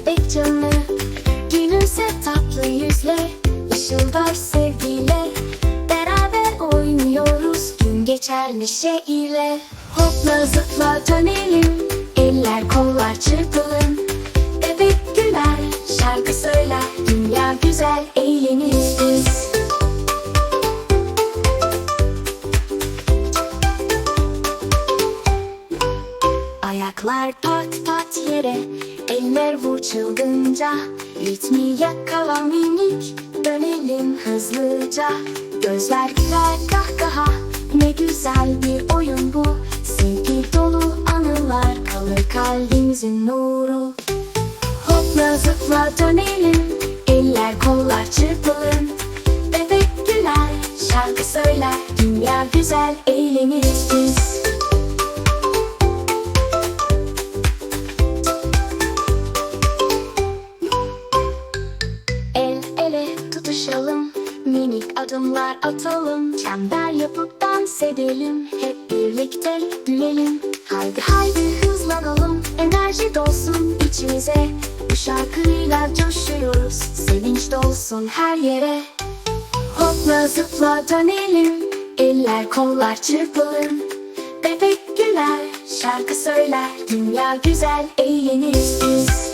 bebek canı Gülümse tatlı yüzle Işıldar sevgiyle. Beraber oynuyoruz Gün geçer neşe ile. Hopla zıpla dönelim Eller kollar çırpılın. Bebek güler Şarkı söyler Dünya güzel eğleniriz Eller vur çılgınca Ritmi yakala minik. Dönelim hızlıca. Gözler güler kahkaha. Ne güzel bir oyun bu. Sevgi dolu anılar Kalır kalbimizin nuru. Hopla zıpla dönelim. Eller kollar çırpılır. Bebek güler Şarkı söyler. Dünya güzel eğleniriz biz Minik adımlar atalım. Çember yapıp dans edelim. Hep birlikte gülelim. Haydi haydi hızlanalım. Enerji dolsun içimize. Bu şarkıyla coşuyoruz. Sevinç dolsun her yere. Hopla zıpla dönelim. Eller kollar çırpılır. Bebek güler Şarkı söyler. Dünya güzel eğleniriz biz